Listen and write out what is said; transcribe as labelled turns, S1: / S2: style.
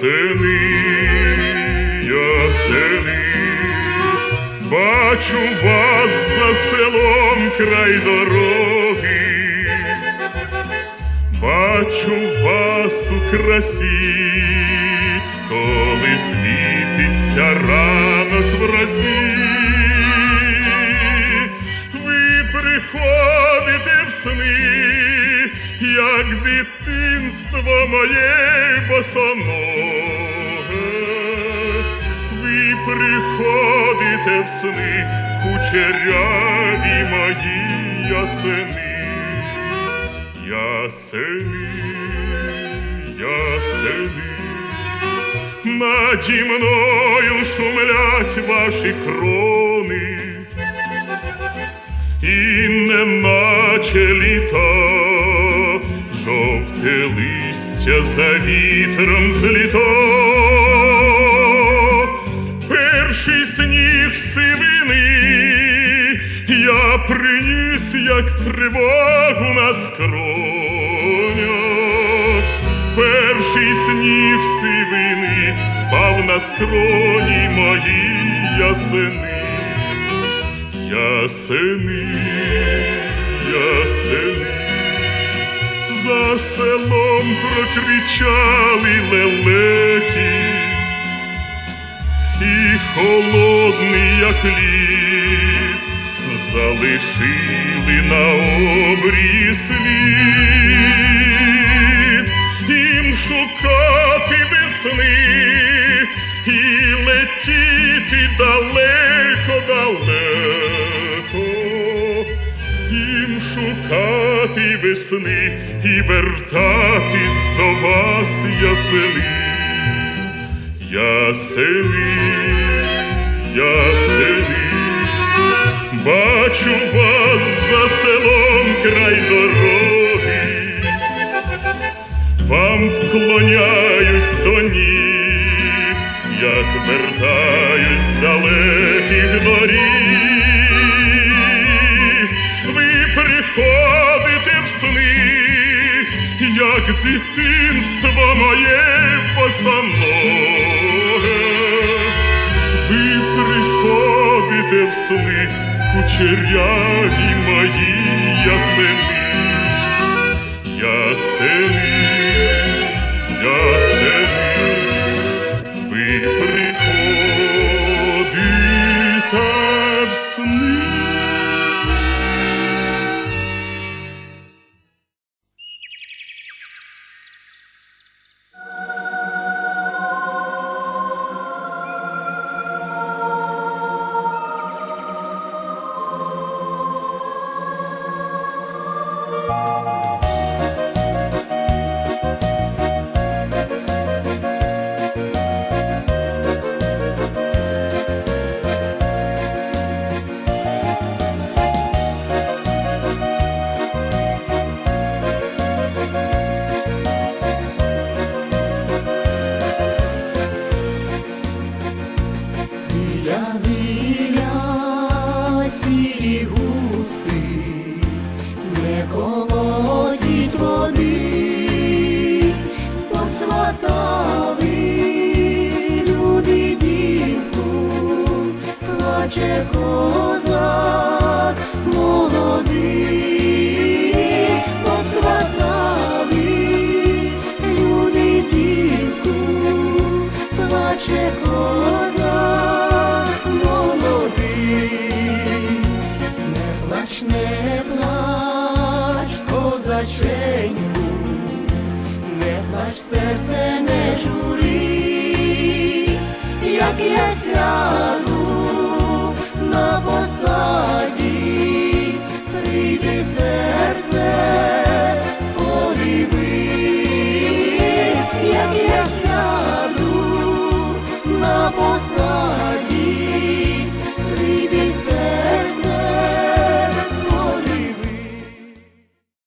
S1: Сини, я, сини, бачу вас за селом край дороги, бачу вас у красі, коли світиться ранок в разі, ви приходите в сни, як дитина дитинство моє босоноге. Ви приходите в сни, кучеряві мої ясени, ясени, ясени. Наді мною шумлять ваші крони, і неначе літа, жовте листя за вітром зліта. Перший сніг сивини я приніс, як тривогу на скронях. Перший сніг сивини впав на скроні мої ясени, ясени, ясени. За селом прокричали лелеки, і холодний, як лід, залишили на обрії слід, їм шукати весни і летіти далеко, далеко, їм шукати весни і вертатись до вас ясени. Ясени, ясени, бачу вас за селом край дороги, вам вклоняюсь до ніг, як вертаюсь з далеких доріг. Сни, як дитинство моє босоноге. Ви приходите в сни, кучеряві мої ясени, ясени, ясени, ви приходите в сни.
S2: Гуси, не колотіть води, посватали люди дівку, плаче козак молодий, посватали люди плаче козаченьку, не плач, серце не журись, як я сяду.